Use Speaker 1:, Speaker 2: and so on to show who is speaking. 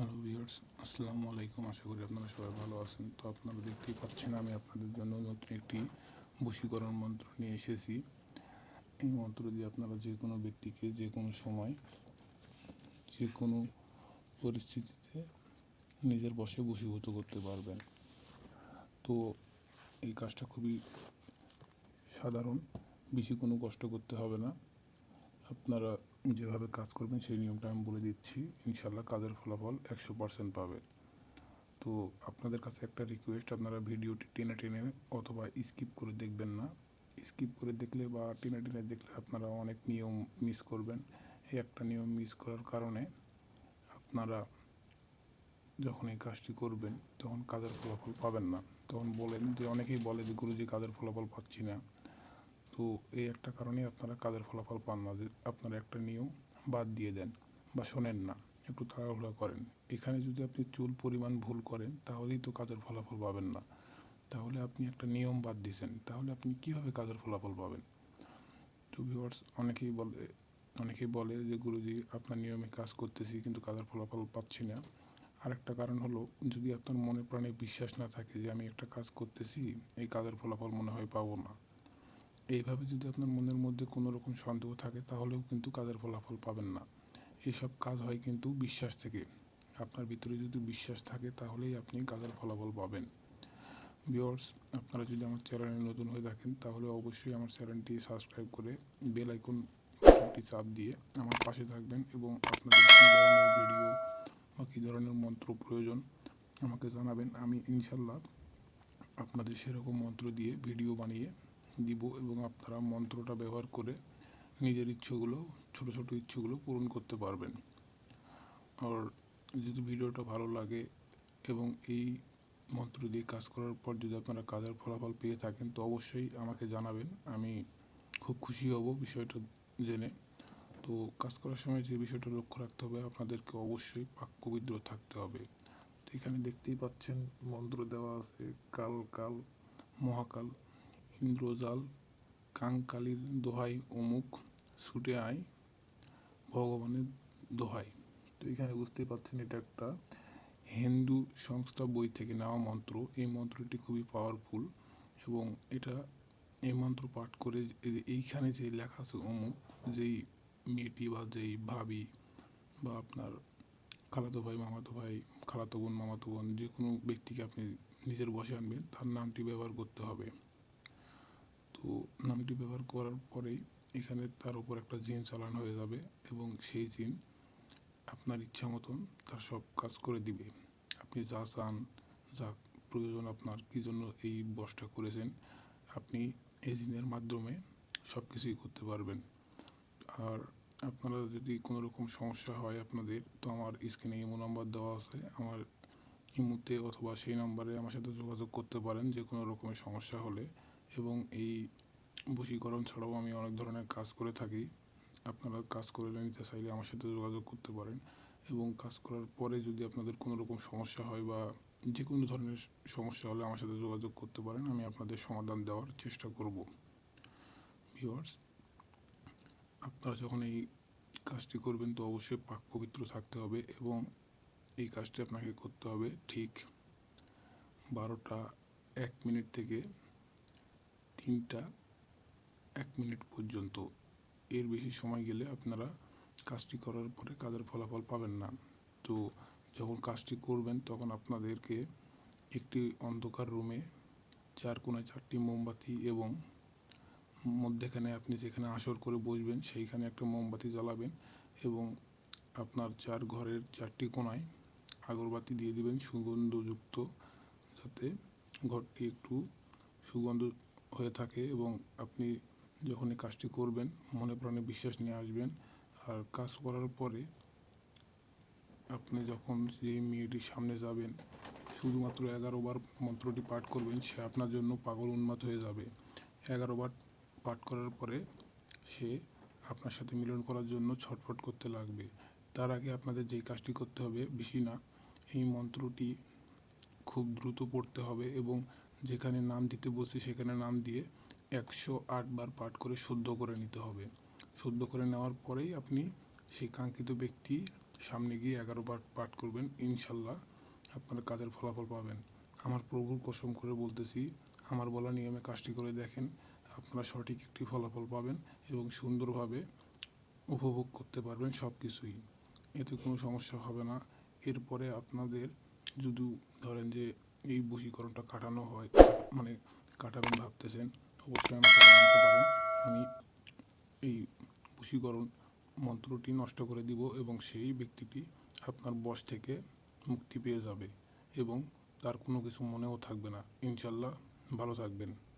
Speaker 1: Hello viewers আসসালামু আলাইকুম, আশা করি আপনারা সবাই ভালো আছেন। তো আপনারা দেখতেই পাচ্ছেন, আমি আপনাদের জন্য নতুন একটি বশীকরণ মন্ত্র নিয়ে এসেছি। এই মন্ত্র দিয়ে আপনারা যে কোনো ব্যক্তিকে যে কোনো সময়, যে কোনো পরিস্থিতিতে নিজের বশে বশীভূত করতে পারবেন। তো এই কাজটা খুবই সাধারণ, বেশি কোনো কষ্ট করতে হবে না। আপনারা যেভাবে কাজ করবেন সেই নিয়মটা আমি বলে দিচ্ছি। ইনশাল্লাহ কাজের ফলাফল একশো পার্সেন্ট পাবে তো আপনাদের কাছে একটা রিকোয়েস্ট আপনারা ভিডিওটি টেনে টেনে অথবা স্কিপ করে দেখবেন না। স্কিপ করে দেখলে বা টেনে টেনে দেখলে আপনারা অনেক নিয়ম মিস করবেন। এই একটা নিয়ম মিস করার কারণে আপনারা যখন এই কাজটি করবেন, তখন কাজের ফলাফল পাবেন না। তখন বলেন যে, অনেকেই বলে যে, গুরুজি, কাজের ফলাফল পাচ্ছি না। তো এই একটা কারণে আপনারা কাজের ফলাফল পান না যে আপনারা একটা নিয়ম বাদ দিয়ে দেন বা শোনেন না, একটু তাড়াহুড়া করেন। এখানে যদি আপনি চুল পরিমাণ ভুল করেন, তাহলেই তো কাজের ফলাফল পাবেন না। তাহলে আপনি একটা নিয়ম বাদ দিয়েছেন তাহলে আপনি কীভাবে কাজের ফলাফল পাবেন? তো ভিউয়ার্স অনেকেই বলে অনেকেই বলে যে, গুরুজি, আপনার নিয়মে কাজ করতেছি, কিন্তু কাজের ফলাফল পাচ্ছি না। আরেকটা কারণ হলো, যদি আপনার মনে প্রাণে বিশ্বাস না থাকে যে, আমি একটা কাজ করতেছি, এই কাজের ফলাফল মনে হয় পাবো না। এইভাবে যদি আপনার মনের মধ্যে কোনো রকম সন্দেহ থাকে, তাহলেও কিন্তু কাজের ফলাফল পাবেন না। এইসব কাজ হয় কিন্তু বিশ্বাস থেকে। আপনার ভিতরে যদি বিশ্বাস থাকে, তাহলেই আপনি কাজের ফলাফল পাবেন। ভিউয়ার্স, আপনারা যদি আমার চ্যানেলে নতুন হয়ে থাকেন, তাহলে অবশ্যই আমার চ্যানেলটি সাবস্ক্রাইব করে বেল আইকনটি চাপ দিয়ে আমার পাশে থাকবেন এবং আপনাদের কী ধরনের ভিডিও বা কী ধরনের মন্ত্র প্রয়োজন আমাকে জানাবেন। আমি ইনশাল্লাহ আপনাদের সেরকম মন্ত্র দিয়ে ভিডিও বানিয়ে দিব এবং আপনারা মন্ত্রটা ব্যবহার করে নিজের ইচ্ছেগুলো, ছোট ছোট ইচ্ছেগুলো পূরণ করতে পারবেন। আর যদি ভিডিওটা ভালো লাগে এবং এই মন্ত্র দিয়ে কাজ করার পর যদি আপনারা কাজের ফলাফল পেয়ে থাকেন, তো অবশ্যই আমাকে জানাবেন। আমি খুব খুশি হব বিষয়টা জেনে। তো কাজ করার সময় যে বিষয়টা লক্ষ্য রাখতে হবে, আপনাদেরকে অবশ্যই বাক্যবিদ্র থাকতে হবে। তো এখানে দেখতেই পাচ্ছেন মন্ত্র দেওয়া আছে, কাল কাল, মহাকাল। ইন্দ্রজাল কাংকালির দোহাই অমুক, ছুটে আয় ভগবানের দোহাই। তো এখানে বুঝতেই পারছেন এটা একটা হিন্দু সংস্থা বই থেকে নেওয়া মন্ত্র। এই মন্ত্রটি খুবই পাওয়ারফুল এবং এটা এই মন্ত্র পাঠ করে এইখানে যে লেখা আছে অমুক, যেই মেয়েটি বা যেই ভাবি বা আপনার খালাতো ভাই, মামাতো ভাই, খালাতো বোন, মামাতো বোন, যে কোনো ব্যক্তিকে আপনি নিজের বসে আনবেন, তার নামটি ব্যবহার করতে হবে। তো নামটি ব্যবহার করার পরেই এখানে তার উপর একটা জিন চালান হয়ে যাবে এবং সেই জিন আপনার ইচ্ছা মতন তার সব কাজ করে দিবে। আপনি যা চান, যা প্রয়োজন আপনার, কী জন্য এই বসটা করেছেন, আপনি এই জিনের মাধ্যমে সব কিছুই করতে পারবেন। আর আপনারা যদি কোনো রকম সমস্যা হয় আপনাদের, তো আমার স্ক্রিনে ইমো নাম্বার দেওয়া আছে, আমার ইমোতে অথবা সেই নাম্বারে আমার সাথে যোগাযোগ করতে পারেন যে কোনো রকমের সমস্যা হলে। এবং এই বশীকরণ ছাড়াও আমি অনেক ধরনের কাজ করে থাকি। আপনারা কাজ করে নিতে চাইলে আমার সাথে যোগাযোগ করতে পারেন। এবং কাজ করার পরে যদি আপনাদের কোনো রকম সমস্যা হয় বা যে কোনো ধরনের সমস্যা হলে আমার সাথে যোগাযোগ করতে পারেন, আমি আপনাদের সমাধান দেওয়ার চেষ্টা করব। ভিউয়ার্স, আপনারা যখন এই কাজটি করবেন তো অবশ্যই পাক পবিত্র থাকতে হবে এবং এই কাজটি আপনাকে করতে হবে ঠিক বারোটা এক মিনিট থেকে তিনটা এক মিনিট পর্যন্ত। এর বেশি সময় গেলে আপনারা কাজটি করার পরে কাজের ফলাফল পাবেন না। তো যখন কাজটি করবেন তখন আপনাদেরকে একটি অন্ধকার রুমে চার কোণায় চারটি মোমবাতি এবং মধ্যেখানে আপনি যেখানে আসর করে বসবেন সেইখানে একটা মোমবাতি জ্বালাবেন এবং আপনার চার ঘরের চারটি কোণায় আগরবাতি দিয়ে দিবেন সুগন্ধযুক্ত, যাতে ঘরটি একটু সুগন্ধ হয়ে থাকে এবং আপনি যখন এই কাজটি করবেন, মনে প্রাণে বিশ্বাস নিয়ে আসবেন। আর কাজ করার পরে আপনি যখন যে মেয়েটির সামনে যাবেন, শুধুমাত্র এগারো বার মন্ত্রটি পাঠ করবেন, সে আপনার জন্য পাগল উন্মাদ হয়ে যাবে। এগারো বার পাঠ করার পরে সে আপনার সাথে মিলন করার জন্য ছটফট করতে লাগবে। তার আগে আপনাদের যেই কাজটি করতে হবে, বেশি না এই মন্ত্রটি খুব দ্রুত পড়তে হবে এবং যেখানে নাম দিতে বসে সেখানে নাম দিয়ে একশো আট বার পাঠ করে শুদ্ধ করে নিতে হবে। শুদ্ধ করে নেওয়ার পরেই আপনি সেই কাঙ্ক্ষিত ব্যক্তি সামনে গিয়ে এগারো বার পাঠ করবেন, ইনশাল্লাহ আপনার কাজের ফলাফল পাবেন। আমার প্রভুর কসম করে বলতেছি, আমার বলা নিয়মে কাজটি করে দেখেন, আপনারা সঠিক একটি ফলাফল পাবেন এবং সুন্দরভাবে উপভোগ করতে পারবেন সব কিছুই এতে কোনো সমস্যা হবে না। এরপরে আপনাদের যদি ধরেন যে এই বশীকরণটা কাটানো হয় মানে কাটাবেন ভাবতেছেন, অবশ্যই আমাকে জানাতে পারেন। আমি এই বশীকরণ মন্ত্রটি নষ্ট করে দিব এবং সেই ব্যক্তিটি আপনার বশ থেকে মুক্তি পেয়ে যাবে এবং তার কোনো কিছু মনেও থাকবে না। ইনশাল্লাহ ভালো থাকবেন।